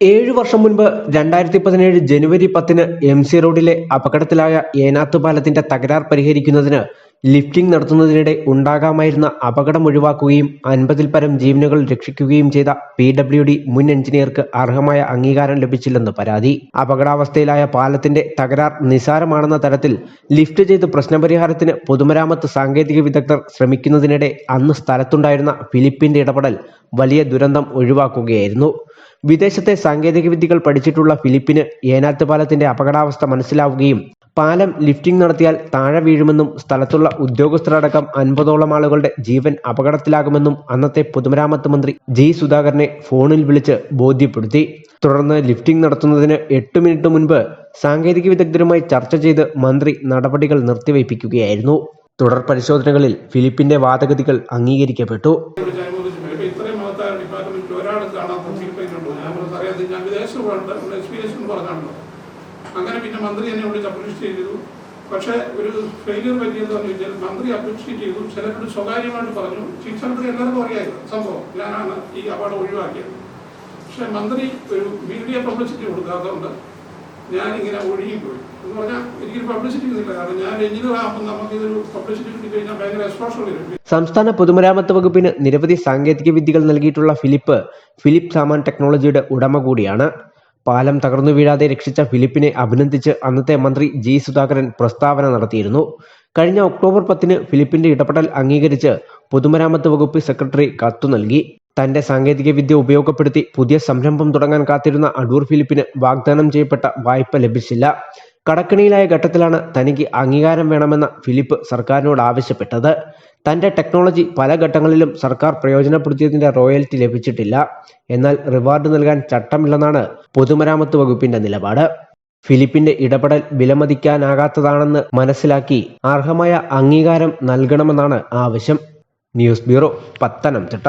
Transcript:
ഏഴു വർഷം മുൻപ് രണ്ടായിരത്തി പതിനേഴ് ജനുവരി പത്തിന് എം സി റോഡിലെ അപകടത്തിലായ ഏനാത്ത് പാലത്തിന്റെ തകരാർ പരിഹരിക്കുന്നതിന് ലിഫ്റ്റിംഗ് നടത്തുന്നതിനിടെ ഉണ്ടാകാമായിരുന്ന അപകടം ഒഴിവാക്കുകയും അൻപതിൽ പരം ജീവനുകൾ രക്ഷിക്കുകയും ചെയ്ത പി ഡബ്ല്യു ഡി മുൻ എഞ്ചിനീയർക്ക് അർഹമായ അംഗീകാരം ലഭിച്ചില്ലെന്ന് പരാതി. അപകടാവസ്ഥയിലായ പാലത്തിന്റെ തകരാർ നിസാരമാണെന്ന തരത്തിൽ ലിഫ്റ്റ് ചെയ്ത് പ്രശ്നപരിഹാരത്തിന് പൊതുമരാമത്ത് സാങ്കേതിക വിദഗ്ധർ ശ്രമിക്കുന്നതിനിടെ അന്ന് സ്ഥലത്തുണ്ടായിരുന്ന ഫിലിപ്പിന്റെ ഇടപെടൽ വലിയ ദുരന്തം ഒഴിവാക്കുകയായിരുന്നു. വിദേശത്തെ സാങ്കേതിക വിദ്യകൾ പഠിച്ചിട്ടുള്ള ഫിലിപ്പിന് ഏനാത്ത് പാലത്തിന്റെ അപകടാവസ്ഥ മനസ്സിലാവുകയും പാലം ലിഫ്റ്റിംഗ് നടത്തിയാൽ താഴെ വീഴുമെന്നും സ്ഥലത്തുള്ള ഉദ്യോഗസ്ഥരടക്കം അൻപതോളം ആളുകളുടെ ജീവൻ അപകടത്തിലാകുമെന്നും അന്നത്തെ പൊതുമരാമത്ത് മന്ത്രി ജി സുധാകരനെ ഫോണിൽ വിളിച്ച് ബോധ്യപ്പെടുത്തി. തുടർന്ന് ലിഫ്റ്റിംഗ് നടത്തുന്നതിന് എട്ട് മിനിറ്റ് മുൻപ് സാങ്കേതിക വിദഗ്ധരുമായി ചർച്ച ചെയ്ത് മന്ത്രി നടപടികൾ നിർത്തിവയ്പ്പിക്കുകയായിരുന്നു. തുടർ പരിശോധനകളിൽ ഫിലിപ്പിന്റെ വാദഗതികൾ അംഗീകരിക്കപ്പെട്ടു. ഞാൻ വിദേശത്ത് പോകണ്ട എക്സ്പീരിയൻസ് പറഞ്ഞാണല്ലോ അങ്ങനെ പിന്നെ മന്ത്രി എന്നെ വിളിച്ച് അപ്രീഷിയേറ്റ് ചെയ്തു. പക്ഷേ ഒരു ഫെയിലിയർ പറ്റിയെന്ന് പറഞ്ഞു കഴിഞ്ഞാൽ മന്ത്രി അപ്രീഷിയേറ്റ് ചെയ്തു. ചിലരോട് സ്വകാര്യമായിട്ട് പറഞ്ഞു. ചീഫ് സെക്രട്ടറി എല്ലാവർക്കും അറിയായിരുന്നു സംഭവം. ഞാനാണ് ഈ അവാർഡ് ഒഴിവാക്കിയത്. പക്ഷേ മന്ത്രി ഒരു മീഡിയ പബ്ലിസിറ്റി കൊടുക്കാത്തതുകൊണ്ട് ഞാനിങ്ങനെ ഒഴുകിപ്പോയി എന്ന് പറഞ്ഞാൽ എനിക്കൊരു പബ്ലിസിറ്റി കിട്ടില്ല കാരണം ഞാൻ ആകുമ്പോൾ നമുക്കിതൊരു പബ്ലിസിറ്റി കിട്ടിക്കഴിഞ്ഞാൽ ഭയങ്കര എക്സ്പോഷർ വരും. സംസ്ഥാന പൊതുമരാമത്ത് വകുപ്പിന് നിരവധി സാങ്കേതിക വിദ്യകൾ നൽകിയിട്ടുള്ള ഫിലിപ്പ് ഫിലിപ്പ് സാമാൻ ടെക്നോളജിയുടെ ഉടമ കൂടിയാണ്. പാലം തകർന്നു വീഴാതെ രക്ഷിച്ച ഫിലിപ്പിനെ അഭിനന്ദിച്ച് അന്നത്തെ മന്ത്രി ജി സുധാകരൻ പ്രസ്താവന നടത്തിയിരുന്നു. കഴിഞ്ഞ ഒക്ടോബർ പത്തിന് ഫിലിപ്പിന്റെ ഇടപെടൽ അംഗീകരിച്ച് പൊതുമരാമത്ത് വകുപ്പ് സെക്രട്ടറി കത്തു നൽകി. തന്റെ സാങ്കേതിക വിദ്യ ഉപയോഗപ്പെടുത്തി പുതിയ സംരംഭം തുടങ്ങാൻ കാത്തിരുന്ന അടൂർ ഫിലിപ്പിന് വാഗ്ദാനം ചെയ്യപ്പെട്ട വായ്പ ലഭിച്ചില്ല. കടക്കണിയിലായ ഘട്ടത്തിലാണ് തനിക്ക് അംഗീകാരം വേണമെന്ന ഫിലിപ്പ് സർക്കാരിനോട് ആവശ്യപ്പെട്ടത്. തന്റെ ടെക്നോളജി പല ഘട്ടങ്ങളിലും സർക്കാർ പ്രയോജനപ്പെടുത്തിയതിന്റെ റോയൽറ്റി ലഭിച്ചിട്ടില്ല. എന്നാൽ റിവാർഡ് നൽകാൻ ചട്ടമില്ലെന്നാണ് പൊതുമരാമത്ത് വകുപ്പിന്റെ നിലപാട്. ഫിലിപ്പിന്റെ ഇടപെടൽ വിലമതിക്കാനാകാത്തതാണെന്ന് മനസ്സിലാക്കി അർഹമായ അംഗീകാരം നൽകണമെന്നാണ് ആവശ്യം. News bureau Pathanamthitta.